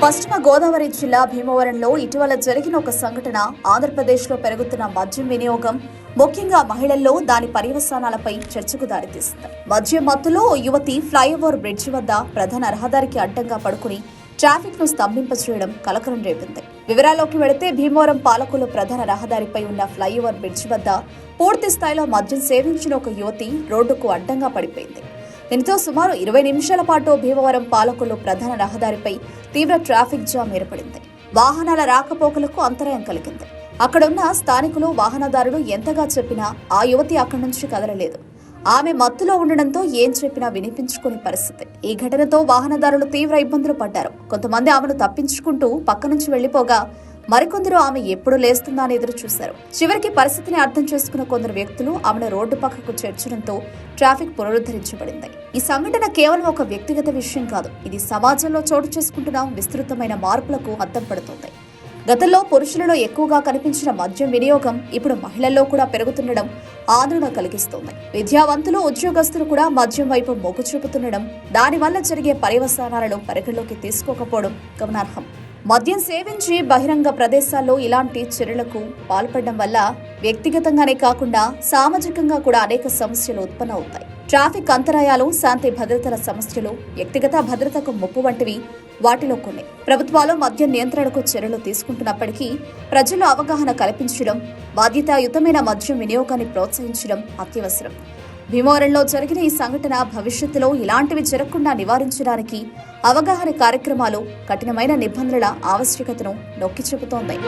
పశ్చిమ గోదావరి జిల్లా భీమవరంలో ఇటీవల జరిగిన ఒక సంఘటన ఆంధ్రప్రదేశ్లో పెరుగుతున్న మద్యం వినియోగం ముఖ్యంగా మహిళల్లో దాని పర్యవసానాలపై చర్చకు దారితీస్తుంది మద్యం మత్తులో యువతి ఫ్లైఓవర్ బ్రిడ్జి వద్ద ప్రధాన రహదారికి అడ్డంగా పడుకుని ట్రాఫిక్ను స్తంభింపచేయడం కలకలం రేపింది. వివరాల్లోకి వెళితే భీమవరం పాలకులు ప్రధాన రహదారిపై ఉన్న ఫ్లైఓవర్ బ్రిడ్జి వద్ద పూర్తి స్థాయిలో మద్యం సేవించిన ఒక యువతి రోడ్డుకు అడ్డంగా పడిపోయింది. దీనితో సుమారు ఇరవై నిమిషాల పాటు భీమవరం పాలకులు ప్రధాన రహదారిపై తీవ్ర ట్రాఫిక్ జామ్ ఏర్పడింది. వాహనాల రాకపోకలకు అంతరాయం కలిగింది. అక్కడున్న స్థానికులు వాహనదారులు ఎంతగా చెప్పినా ఆ యువతి అక్కడి నుంచి కదలలేదు. ఆమె మత్తులో ఉండడంతో ఏం చెప్పినా వినిపించుకునే పరిస్థితి. ఈ ఘటనతో వాహనదారులు తీవ్ర ఇబ్బందులు పడ్డారు. కొంతమంది ఆమెను తప్పించుకుంటూ పక్క నుంచి వెళ్ళిపోగా మరికొందరు ఆమె ఎప్పుడు లేస్తుందా అని ఎదురు చూశారు. చివరికి పరిస్థితిని అర్థం చేసుకున్న కొందరు వ్యక్తులు ఆమెను రోడ్డు పక్కకు చేర్చడంతో ట్రాఫిక్ పునరుద్ధరించబడింది. ఈ సంఘటన కేవలం ఒక వ్యక్తిగత విషయం కాదు ఇది సమాజంలో చోటు చేసుకుంటున్న విస్తృతమైన మార్పులకు అద్దం పడుతుంది. గతంలో పురుషులలో ఎక్కువగా కనిపించిన మద్యం వినియోగం ఇప్పుడు మహిళల్లో కూడా పెరుగుతుండడం ఆందోళన కలిగిస్తోంది. విద్యావంతులు ఉద్యోగస్తులు కూడా మద్యం వైపు మొగ్గు చూపుతుండడం దానివల్ల జరిగే పర్యవసానాలను పరిగణలోకి తీసుకోకపోవడం గమనార్హం. మద్యం సేవించి బహిరంగ ప్రదేశాల్లో ఇలాంటి చర్యలకు పాల్పడడం వల్ల వ్యక్తిగతంగానే కాకుండా సామాజికంగా కూడా అనేక సమస్యలు ఉత్పన్నమవుతాయి ట్రాఫిక్ అంతరాయాలు శాంతి భద్రతల సమస్యలు వ్యక్తిగత భద్రతకు ముప్పు వంటివి వాటిలో కొన్ని. ప్రభుత్వాలు మద్య నియంత్రణకు చర్యలు తీసుకుంటున్నప్పటికీ ప్రజల్లో అవగాహన కల్పించడం బాధ్యతాయుతమైన మద్యం వినియోగాన్ని ప్రోత్సహించడం అత్యవసరం. భీమవరంలో జరిగిన ఈ సంఘటన భవిష్యత్తులో ఇలాంటివి జరగకుండా నివారించడానికి అవగాహన కార్యక్రమాలు కఠినమైన నిబంధనల ఆవశ్యకతను నొక్కి చెబుతోంది